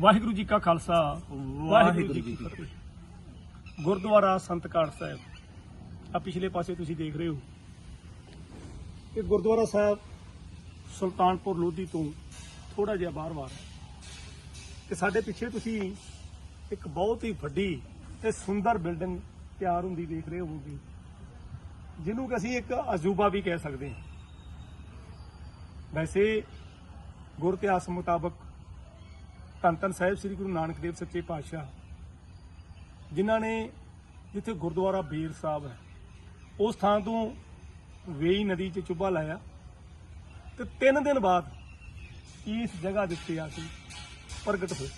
ਵਾਹਿਗੁਰੂ ਜੀ ਕਾ ਖਾਲਸਾ ਵਾਹਿਗੁਰੂ ਜੀ ਕੀ ਫਤਿਹ। ਗੁਰਦੁਆਰਾ ਸੰਤ ਕਾੜ ਸਾਹਿਬ ਆ ਪਿਛਲੇ ਪਾਸੇ ਤੁਸੀਂ ਦੇਖ ਰਹੇ ਹੋ ਇਹ ਗੁਰਦੁਆਰਾ ਸਾਹਿਬ ਸੁਲਤਾਨਪੁਰ ਲੋਧੀ ਤੋਂ ਥੋੜਾ ਜਿਹਾ ਬਾਹਰ-ਬਾਹਰ ਤੇ ਸਾਡੇ ਪਿੱਛੇ ਤੁਸੀਂ ਇੱਕ ਬਹੁਤ ਹੀ ਵੱਡੀ ਤੇ ਸੁੰਦਰ ਬਿਲਡਿੰਗ ਤਿਆਰ ਹੁੰਦੀ ਦੇਖ ਰਹੇ ਹੋਵੋਗੇ ਜਿਹਨੂੰ ਕਿ ਅਸੀਂ ਇੱਕ ਅਜੂਬਾ ਵੀ ਕਹਿ ਸਕਦੇ ਹਾਂ। ਵੈਸੇ ਗੁਰ ਇਤਿਹਾਸ ਮੁਤਾਬਕ ਧੰਨ ਧੰਨ ਸਾਹਿਬ ਸ੍ਰੀ ਗੁਰੂ ਨਾਨਕ ਦੇਵ ਸੱਚੇ ਪਾਤਸ਼ਾਹ, ਜਿਨ੍ਹਾਂ ਨੇ ਜਿੱਥੇ ਗੁਰਦੁਆਰਾ ਬੇਰ ਸਾਹਿਬ ਹੈ, ਉਸ ਥਾਂ ਤੋਂ ਵੇਈ ਨਦੀ 'ਚ ਚੁੱਭਾ ਲਾਇਆ ਤੇ 3 ਦਿਨ ਬਾਅਦ ਇਸ ਜਗ੍ਹਾ ਦੇ ਉੱਤੇ ਆ ਕੇ ਪ੍ਰਗਟ ਹੋਏ।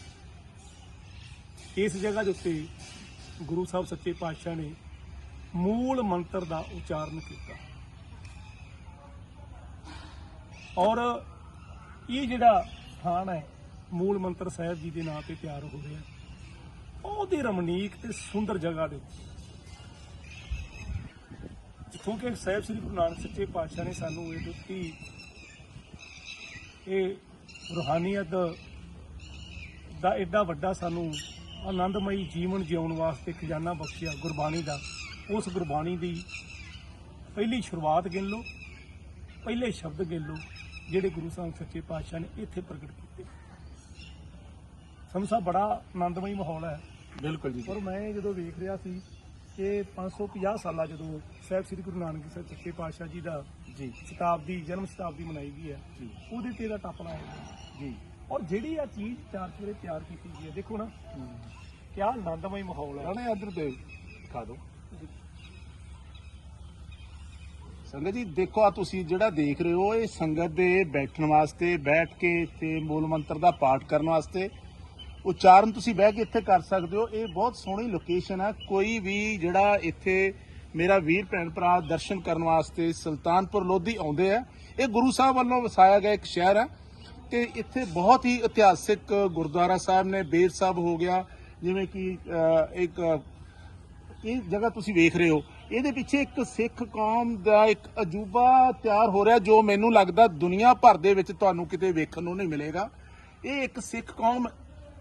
ਇਸ ਜਗ੍ਹਾ ਦੇ ਉੱਤੇ ਗੁਰੂ ਸਾਹਿਬ ਸੱਚੇ ਪਾਤਸ਼ਾਹ ਨੇ ਮੂਲ ਮੰਤਰ ਦਾ ਉਚਾਰਨ ਕੀਤਾ। ਔਰ ਇਹ ਜਿਹੜਾ ਸਥਾਨ ਹੈ ਮੂਲ ਮੰਤਰ ਸਾਹਿਬ ਜੀ ਦੇ ਨਾਂ ਤੇ ਤਿਆਰ ਹੋ ਰਿਹਾ ਬਹੁਤ ਹੀ ਰਮਣੀਕ ਤੇ ਸੁੰਦਰ ਜਗ੍ਹਾ ਦੇ ਉੱਤੇ ਜਿੱਥੋਂ ਕਿ ਸਾਹਿਬ ਸ੍ਰੀ ਗੁਰੂ ਨਾਨਕ ਸੱਚੇ ਪਾਤਸ਼ਾਹ ਨੇ ਸਾਨੂੰ ਇਹ ਦਿੱਤੀ। ਇਹ ਰੂਹਾਨੀਅਤ ਦਾ ਐਡਾ ਵੱਡਾ ਸਾਨੂੰ ਆਨੰਦਮਈ ਜੀਵਨ ਜਿਉਣ ਵਾਸਤੇ ਖਜ਼ਾਨਾ ਬਖਸ਼ਿਆ ਗੁਰਬਾਣੀ ਦਾ। ਉਸ ਗੁਰਬਾਣੀ ਦੀ ਪਹਿਲੀ ਸ਼ੁਰੂਆਤ ਗਿਣ ਲਓ, ਪਹਿਲੇ ਸ਼ਬਦ ਗਿਣ ਲਓ, ਜਿਹੜੇ ਗੁਰੂ ਸਾਹਿਬ ਸੱਚੇ ਪਾਤਸ਼ਾਹ ਨੇ ਇੱਥੇ ਪ੍ਰਗਟ ਕੀਤੇ। ਸਾਨੂੰ ਸਭ ਬੜਾ ਆਨੰਦਮਈ ਮਾਹੌਲ ਹੈ। ਬਿਲਕੁਲ ਜੀ। ਪਰ ਮੈਂ ਜਦੋਂ ਵੇਖ ਰਿਹਾ ਸੀ ਕਿ 550 ਸਾਲਾ ਜਦੋਂ ਸਾਹਿਬ ਸ੍ਰੀ ਗੁਰੂ ਨਾਨਕ ਸਾਹਿਬ ਸੱਚੇ ਪਾਤਸ਼ਾਹ ਜੀ ਦਾ ਜੀ। ਸ਼ਤਾਬਦੀ ਜਨਮ ਸ਼ਤਾਬਦੀ ਮਨਾਈ ਗਈ ਹੈ ਜੀ। ਉਹਦੇ ਤੇ ਦਾ ਟੱਪਣਾ ਹੈ। ਜੀ। ਔਰ ਜਿਹੜੀ ਆ ਚੀਜ਼ ਚਾਰ ਚਵੇਰੇ ਤਿਆਰ ਕੀਤੀ ਗਈ ਹੈ ਦੇਖੋ ਨਾ। ਕਿਆ ਆਨੰਦਮਈ ਮਾਹੌਲ ਹੈ। ਰਾਣੇ ਇੱਧਰ ਦੇ ਦਿਖਾ ਦਿਓ। ਸੰਗਤ ਜੀ ਦੇਖੋ ਆ ਤੁਸੀਂ ਜਿਹੜਾ ਦੇਖ ਰਹੇ ਹੋ ਇਹ ਸੰਗਤ ਦੇ ਬੈਠਣ ਵਾਸਤੇ ਬੈਠ ਕੇ ਤੇ ਮੂਲ ਮੰਤਰ ਦਾ ਪਾਠ ਕਰਨ ਵਾਸਤੇ ਉਚਾਰਨ ਤੁਸੀਂ ਬਹਿ ਕੇ ਇੱਥੇ ਕਰ ਸਕਦੇ ਹੋ। ਇਹ ਬਹੁਤ ਸੋਹਣੀ ਲੋਕੇਸ਼ਨ ਹੈ ਕੋਈ ਵੀ ਜਿਹੜਾ ਇੱਥੇ ਮੇਰਾ ਵੀਰ ਭੈਣ ਭਰਾ ਦਰਸ਼ਨ ਕਰਨ ਵਾਸਤੇ ਸੁਲਤਾਨਪੁਰ ਲੋਧੀ ਆਉਂਦੇ ਆ, ਇਹ ਗੁਰੂ ਸਾਹਿਬ ਵੱਲੋਂ ਵਸਾਇਆ ਗਿਆ ਇੱਕ ਸ਼ਹਿਰ ਹੈ ਤੇ ਇੱਥੇ ਬਹੁਤ ਹੀ ਇਤਿਹਾਸਿਕ ਗੁਰਦੁਆਰਾ ਸਾਹਿਬ ਨੇ ਬੇਰ ਸਾਹਿਬ ਹੋ ਗਿਆ, ਜਿਵੇਂ ਕਿ ਇੱਕ, ਇਹ ਜਗ੍ਹਾ ਤੁਸੀਂ ਵੇਖ ਰਹੇ ਹੋ। ਇਹਦੇ ਪਿੱਛੇ ਇੱਕ ਸਿੱਖ ਕੌਮ ਦਾ ਇੱਕ ਅਜੂਬਾ ਤਿਆਰ ਹੋ ਰਿਹਾ, ਜੋ ਮੈਨੂੰ ਲੱਗਦਾ ਦੁਨੀਆ ਭਰ ਦੇ ਵਿੱਚ ਤੁਹਾਨੂੰ ਕਿਤੇ ਵੇਖਣ ਨੂੰ ਨਹੀਂ ਮਿਲੇਗਾ। ਇਹ ਇੱਕ ਸਿੱਖ ਕੌਮ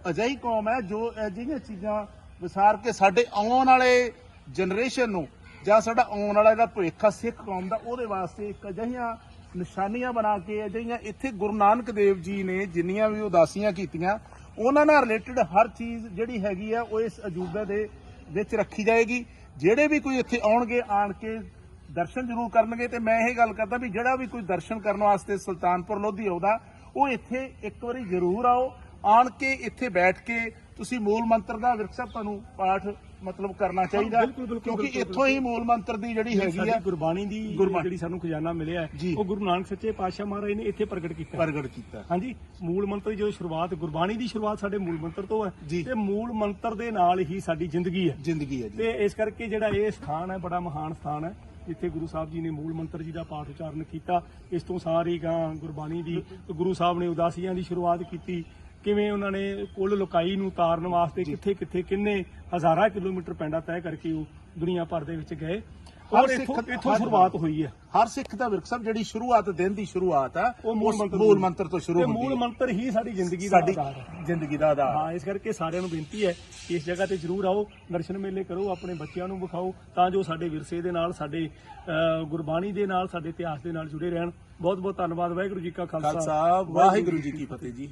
ਅਜਿਹੀ ਕੌਮ ਹੈ ਜੋ ਅਜਿਹੀਆਂ ਚੀਜ਼ਾਂ ਵਿਸਾਰ ਕੇ ਸਾਡੇ ਆਉਣ ਵਾਲੇ ਜਨਰੇਸ਼ਨ ਨੂੰ ਜਾਂ ਸਾਡਾ ਆਉਣ ਵਾਲਾ ਜਿਹੜਾ ਭਵਿੱਖ ਆ ਸਿੱਖ ਕੌਮ ਦਾ, ਉਹਦੇ ਵਾਸਤੇ ਇੱਕ ਅਜਿਹੀਆਂ ਨਿਸ਼ਾਨੀਆਂ ਬਣਾ ਕੇ, ਅਜਿਹੀਆਂ ਇੱਥੇ ਗੁਰੂ ਨਾਨਕ ਦੇਵ ਜੀ ਨੇ ਜਿੰਨੀਆਂ ਵੀ ਉਦਾਸੀਆਂ ਕੀਤੀਆਂ, ਉਹਨਾਂ ਨਾਲ ਰਿਲੇਟਡ ਹਰ ਚੀਜ਼ ਜਿਹੜੀ ਹੈਗੀ ਆ, ਉਹ ਇਸ ਅਜੂਬੇ ਦੇ ਵਿੱਚ ਰੱਖੀ ਜਾਏਗੀ। ਜਿਹੜੇ ਵੀ ਕੋਈ ਇੱਥੇ ਆਉਣਗੇ, ਆਣ ਕੇ ਦਰਸ਼ਨ ਜ਼ਰੂਰ ਕਰਨਗੇ ਤੇ ਮੈਂ ਇਹ ਗੱਲ ਕਰਦਾ ਵੀ ਜਿਹੜਾ ਵੀ ਕੋਈ ਦਰਸ਼ਨ ਕਰਨ ਵਾਸਤੇ ਸੁਲਤਾਨਪੁਰ ਲੋਧੀ ਆਉਂਦਾ, ਉਹ ਇੱਥੇ ਇੱਕ ਵਾਰੀ ਜ਼ਰੂਰ ਆਓ। ਆਣ ਕੇ ਇੱਥੇ ਬੈਠ ਕੇ ਤੁਸੀਂ ਮੂਲ ਮੰਤਰ ਦਾ ਵਿਰਸਾ ਤੁਹਾਨੂੰ ਪਾਠ ਮਤਲਬ ਕਰਨਾ ਚਾਹੀਦਾ ਕਿਉਂਕਿ ਇੱਥੋਂ ਹੀ ਮੂਲ ਮੰਤਰ ਦੀ ਜਿਹੜੀ ਹੈਗੀ ਆ ਗੁਰਬਾਣੀ ਦੀ। ਜਿਹੜੀ ਸਾਨੂੰ ਖਜ਼ਾਨਾ ਮਿਲਿਆ ਜੀ। ਉਹ ਗੁਰੂ ਨਾਨਕ ਸੱਚੇ ਪਾਤਸ਼ਾਹ ਮਹਾਰਾਜ ਨੇ ਇੱਥੇ ਪ੍ਰਗਟ ਕੀਤਾ। ਪ੍ਰਗਟ ਕੀਤਾ ਹਾਂਜੀ ਮੂਲ ਮੰਤਰ ਦੀ ਜਦੋਂ ਸ਼ੁਰੂਆਤ ਗੁਰਬਾਣੀ ਦੀ ਸ਼ੁਰੂਆਤ ਸਾਡੇ ਮੂਲ ਮੰਤਰ ਤੋਂ ਹੈ ਜੀ। ਤੇ ਮੂਲ ਮੰਤਰ ਦੇ ਨਾਲ ਹੀ ਸਾਡੀ ਜ਼ਿੰਦਗੀ ਹੈ ਜ਼ਿੰਦਗੀ ਹੈ ਜੀ ਤੇ ਇਸ ਕਰਕੇ ਜਿਹੜਾ ਇਹ ਸਥਾਨ ਹੈ ਬੜਾ ਮਹਾਨ ਸਥਾਨ ਹੈ ਜਿੱਥੇ ਗੁਰੂ ਸਾਹਿਬ ਜੀ ਨੇ ਮੂਲ ਮੰਤਰ ਜੀ ਦਾ ਪਾਠ ਉਚਾਰਨ ਕੀਤਾ ਇਸ ਤੋਂ ਸਾਰੀ ਗਾਂ ਗੁਰਬਾਣੀ ਦੀ ਗੁਰੂ ਸਾਹਿਬ ਨੇ ਉਦਾਸੀਆਂ ਦੀ ਸ਼ੁਰੂਆਤ ਕੀਤੀ ਕਿਵੇਂ ਉਹਨਾਂ ਨੇ ਕੁੱਲ ਲੋਕਾਈ ਨੂੰ ਤਾਰਨ ਵਾਸਤੇ ਕਿੱਥੇ ਕਿੱਥੇ ਕਿੰਨੇ ਹਜ਼ਾਰਾਂ ਕਿਲੋਮੀਟਰ ਪੈਂਡਾ ਤੈਅ ਕਰਕੇ ਉਹ ਦੁਨੀਆ ਭਰ ਦੇ ਵਿੱਚ ਗਏ। ਔਰ ਇੱਥੋਂ ਸ਼ੁਰੂਆਤ ਹੋਈ ਹੈ। ਹਰ ਸਿੱਖ ਦਾ ਵਿਰਸਾ ਜਿਹੜੀ ਸ਼ੁਰੂਆਤ ਦਿਨ ਦੀ ਸ਼ੁਰੂਆਤ ਆ ਉਹ ਮੂਲ ਮੰਤਰ ਮੂਲ ਤੋਂ ਸ਼ੁਰੂ ਹੁੰਦੀ ਮੂਲ ਹੈ। ਮੰਤਰ ਹੀ ਸਾਡੀ ਜ਼ਿੰਦਗੀ ਦਾ ਆਧਾਰ ਹੈ। ਜ਼ਿੰਦਗੀ ਦਾ ਆਧਾਰ। ਹਾਂ ਇਸ ਕਰਕੇ ਸਾਰਿਆਂ ਨੂੰ ਬੇਨਤੀ ਹੈ ਕਿ ਇਸ ਜਗ੍ਹਾ ਤੇ ਜਰੂਰ ਆਓ ਦਰਸ਼ਨ ਮੇਲੇ ਕਰੋ ਆਪਣੇ ਬੱਚਿਆਂ ਨੂੰ ਵਿਖਾਓ ਤਾਂ ਜੋ ਸਾਡੇ ਵਿਰਸੇ ਦੇ ਨਾਲ ਸਾਡੇ ਗੁਰਬਾਣੀ ਦੇ ਨਾਲ ਸਾਡੇ ਇਤਿਹਾਸ ਦੇ ਨਾਲ ਜੁੜੇ ਰਹਿਣ। ਬਹੁਤ ਬਹੁਤ ਧੰਨਵਾਦ ਵਾਹਿਗੁਰੂ ਜੀ ਕਾ ਖਾਲਸਾ। ਖਾਲਸਾ ਵਾਹਿਗੁਰੂ ਜੀ ਕੀ ਫਤਿਹ ਜੀ।